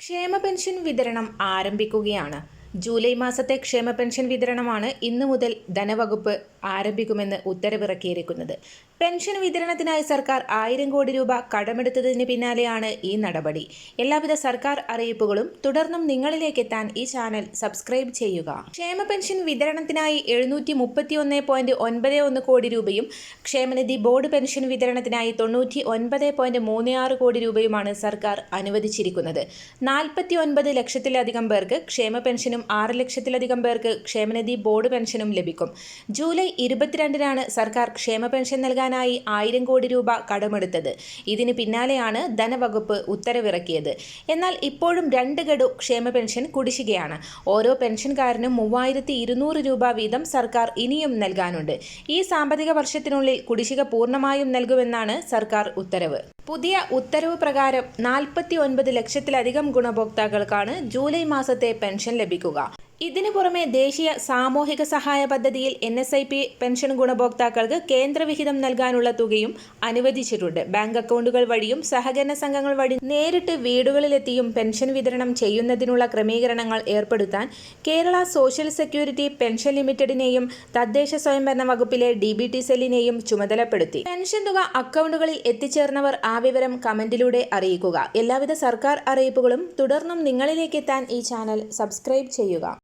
ക്ഷേമ പെൻഷൻ വിതരണം ആരംഭിക്കുകയാണ്. ജൂലൈ മാസത്തെ ക്ഷേമ പെൻഷൻ വിതരണമാണ് ഇന്നു മുതൽ ധനവകുപ്പ് ആരംഭിക്കുമെന്ന് ഉത്തരവിറക്കിയിരിക്കുന്നത്. പെൻഷൻ വിതരണത്തിനായി സർക്കാർ ആയിരം കോടി രൂപ കടമെടുത്തതിന് പിന്നാലെയാണ് ഈ നടപടി. എല്ലാവിധ സർക്കാർ അറിയിപ്പുകളും തുടർന്നും നിങ്ങളിലേക്ക് എത്താൻ ഈ ചാനൽ സബ്സ്ക്രൈബ് ചെയ്യുക. ക്ഷേമ പെൻഷൻ വിതരണത്തിനായി എഴുന്നൂറ്റി മുപ്പത്തി ഒന്ന് പോയിന്റ് ഒൻപത് ഒന്ന് കോടി രൂപയും ക്ഷേമനിധി ബോർഡ് പെൻഷൻ വിതരണത്തിനായി തൊണ്ണൂറ്റി ഒൻപത് പോയിന്റ് മൂന്ന് ആറ് കോടി രൂപയുമാണ് സർക്കാർ അനുവദിച്ചിരിക്കുന്നത്. നാൽപ്പത്തി ഒൻപത് ലക്ഷത്തിലധികം പേർക്ക് ക്ഷേമ പെൻഷനും ആറ് ലക്ഷത്തിലധികം പേർക്ക് ക്ഷേമനിധി ബോർഡ് പെൻഷനും ലഭിക്കും. ജൂലൈ ഇരുപത്തിരണ്ടിനാണ് സർക്കാർ ക്ഷേമ പെൻഷൻ നൽകാനായി ആയിരം കോടി രൂപ കടമെടുത്തത്. ഇതിന് പിന്നാലെയാണ് ധനവകുപ്പ് ഉത്തരവിറക്കിയത്. എന്നാൽ ഇപ്പോഴും രണ്ട് ഗഡു ക്ഷേമ പെൻഷൻ കുടിശ്ശികയാണ്. ഓരോ പെൻഷൻകാരനും മൂവായിരത്തി ഇരുന്നൂറ് രൂപ വീതം സർക്കാർ ഇനിയും നൽകാനുണ്ട്. ഈ സാമ്പത്തിക വർഷത്തിനുള്ളിൽ കുടിശ്ശിക പൂർണമായും നൽകുമെന്നാണ് സർക്കാർ ഉത്തരവ്. പുതിയ ഉത്തരവ് പ്രകാരം നാൽപ്പത്തി ഒൻപത് ലക്ഷത്തിലധികം ഗുണഭോക്താക്കൾക്കാണ് ജൂലൈ മാസത്തെ പെൻഷൻ ലഭിക്കുക. ഇതിനു പുറമെ ദേശീയ സാമൂഹിക സഹായ പദ്ധതിയിൽ N S I P pension ഗുണഭോക്താക്കൾക്ക് കേന്ദ്രവിഹിതം നൽകാനുള്ള തുകയും അനുവദിച്ചിട്ടുണ്ട്. ബാങ്ക് അക്കൗണ്ടുകൾ വഴിയും സഹകരണ സംഘങ്ങൾ വഴി നേരിട്ട് വീടുകളിലെത്തിയും പെൻഷൻ വിതരണം ചെയ്യുന്നതിനുള്ള ക്രമീകരണങ്ങൾ ഏർപ്പെടുത്താൻ കേരള സോഷ്യൽ സെക്യൂരിറ്റി പെൻഷൻ ലിമിറ്റഡിനെയും തദ്ദേശ സ്വയംഭരണ വകുപ്പിലെ ഡി ബി ടി സെല്ലിനെയും ചുമതലപ്പെടുത്തി. പെൻഷൻ തുക അക്കൗണ്ടുകളിൽ എത്തിച്ചേർന്നവർ ആ വിവരം കമന്റിലൂടെ അറിയിക്കുക. എല്ലാവിധ സർക്കാർ അറിയിപ്പുകളും തുടർന്നും നിങ്ങളിലേക്ക് എത്താൻ ഈ ചാനൽ സബ്സ്ക്രൈബ് ചെയ്യുക.